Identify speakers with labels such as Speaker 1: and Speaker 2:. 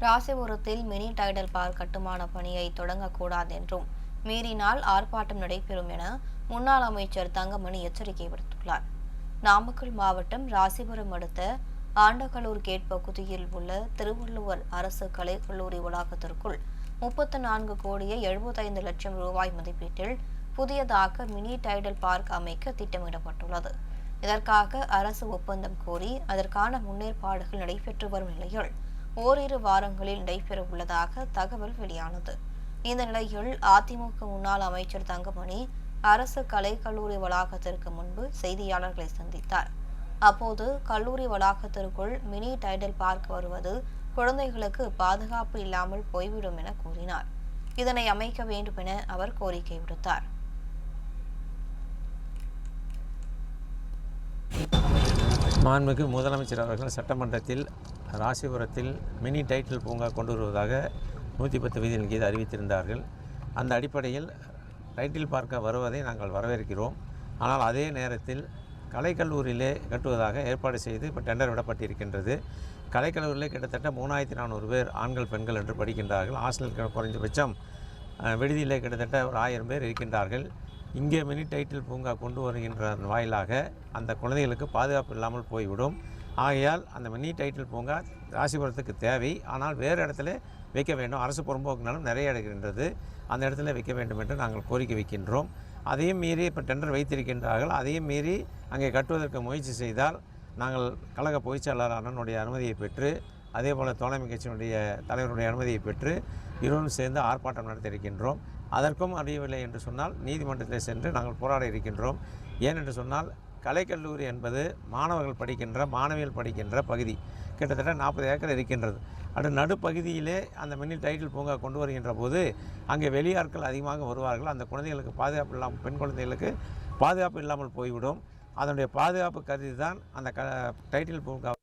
Speaker 1: ராசிபுரத்தில் mini tidal park கட்டுமான பணியை தொடங்கக்கூடாது என்றும் மீறினால் ஆர்ப்பாட்டம் நடைபெறும் என முன்னாள் அமைச்சர் தங்கமணி எச்சரிக்கை விடுத்துள்ளார். நாமக்கல் மாவட்டம் ராசிபுரம் அடுத்த ஆண்டகலூர் கேட் பகுதியில் உள்ள திருவள்ளுவர் அரசு கலைக்கல்லூரி வளாகத்திற்குள் முப்பத்து நான்கு கோடியே எழுபத்தைந்து லட்சம் ரூபாய் மதிப்பீட்டில் புதியதாக மினி டைடல் பார்க் அமைக்க திட்டமிடப்பட்டுள்ளது. இதற்காக அரசு ஒப்பந்தம் கோரி அதற்கான முன்னேற்பாடுகள் நடைபெற்று வரும் நிலையில் ஓரிரு வாரங்களில் நடைபெற உள்ளதாக தகவல் வெளியானது. இந்த நிலையில் அதிமுக முன்னாள் அமைச்சர் தங்கமணி அரசு கலைக்கல்லூரி வளாகத்திற்கு முன்பு செய்தியாளர்களை சந்தித்தார். அப்போது கல்லூரி வளாகத்திற்குள் மினி டைடல் பார்க் வருவது குழந்தைகளுக்கு பாதுகாப்பு இல்லாமல் போய்விடும் என கூறினார். இதனை அமைக்க வேண்டும் என அவர் கோரிக்கை விடுத்தார்.
Speaker 2: மாண்புமிகு முதலமைச்சர் அவர்கள் சட்டமன்றத்தில் ராசிபுரத்தில் மினி டைட்டில் பூங்கா கொண்டு வருவதாக நூற்றி பத்து விதியின் கீது அறிவித்திருந்தார்கள். அந்த அடிப்படையில் டைட்டில் பார்க்க வருவதை நாங்கள் வரவேற்கிறோம். ஆனால் அதே நேரத்தில் கலைக்கல்லூரியிலே கட்டுவதாக ஏற்பாடு செய்து இப்போ டெண்டர் விடப்பட்டிருக்கின்றது. கலைக்கல்லூரியிலே கிட்டத்தட்ட மூணாயிரத்தி நானூறு பேர் ஆண்கள் பெண்கள் என்று படிக்கின்றார்கள். ஹாஸ்டல் குறைஞ்சபட்சம் விடுதியிலே கிட்டத்தட்ட ஒரு ஆயிரம் பேர் இருக்கின்றார்கள். இங்கே மினி டைட்டில் பூங்கா கொண்டு வருகின்ற வாயிலாக அந்த குழந்தைகளுக்கு பாதுகாப்பு இல்லாமல் போய்விடும். ஆகையால் அந்த மினி டைட்டில் பூங்கா ராசிபுரத்துக்கு தேவை. ஆனால் வேறு இடத்துல வைக்க வேண்டும். அரசு புறம்போக்குனாலும் நிறைய எடுக்கின்றது அந்த இடத்துல வைக்க வேண்டும் என்று நாங்கள் கோரிக்கை வைக்கின்றோம். அதையும் மீறி இப்போ டெண்டர் வைத்திருக்கின்றார்கள். அதையும் மீறி அங்கே கட்டுவதற்கு முயற்சி செய்தால் நாங்கள் கழக பொதுச்செயலாளர் அண்ணனுடைய அனுமதியை பெற்று அதே போல் தோழமை கட்சியினுடைய தலைவருடைய அனுமதியை பெற்று இருவரும் சேர்ந்து ஆர்ப்பாட்டம் நடத்தியிருக்கின்றோம் அதற்கும் அறியவில்லை என்று சொன்னால் நீதிமன்றத்தில் சென்று நாங்கள் போராட இருக்கின்றோம். ஏனென்று சொன்னால் கலைக்கல்லூரி என்பது மாணவர்கள் படிக்கின்ற மாணவியல் படிக்கின்ற பகுதி. கிட்டத்தட்ட நாற்பது ஏக்கர் இருக்கின்றது. அது நடுப்பகுதியிலே அந்த மினி டைட்டில் பூங்கா கொண்டு வருகின்ற போது அங்கே வெளியாட்கள் அதிகமாக வருவார்கள். அந்த குழந்தைகளுக்கு பாதுகாப்பு இல்லாமல் பெண் குழந்தைகளுக்கு பாதுகாப்பு இல்லாமல் போய்விடும். அதனுடைய பாதுகாப்பு கருதி தான் அந்த க டைட்டில் பூங்கா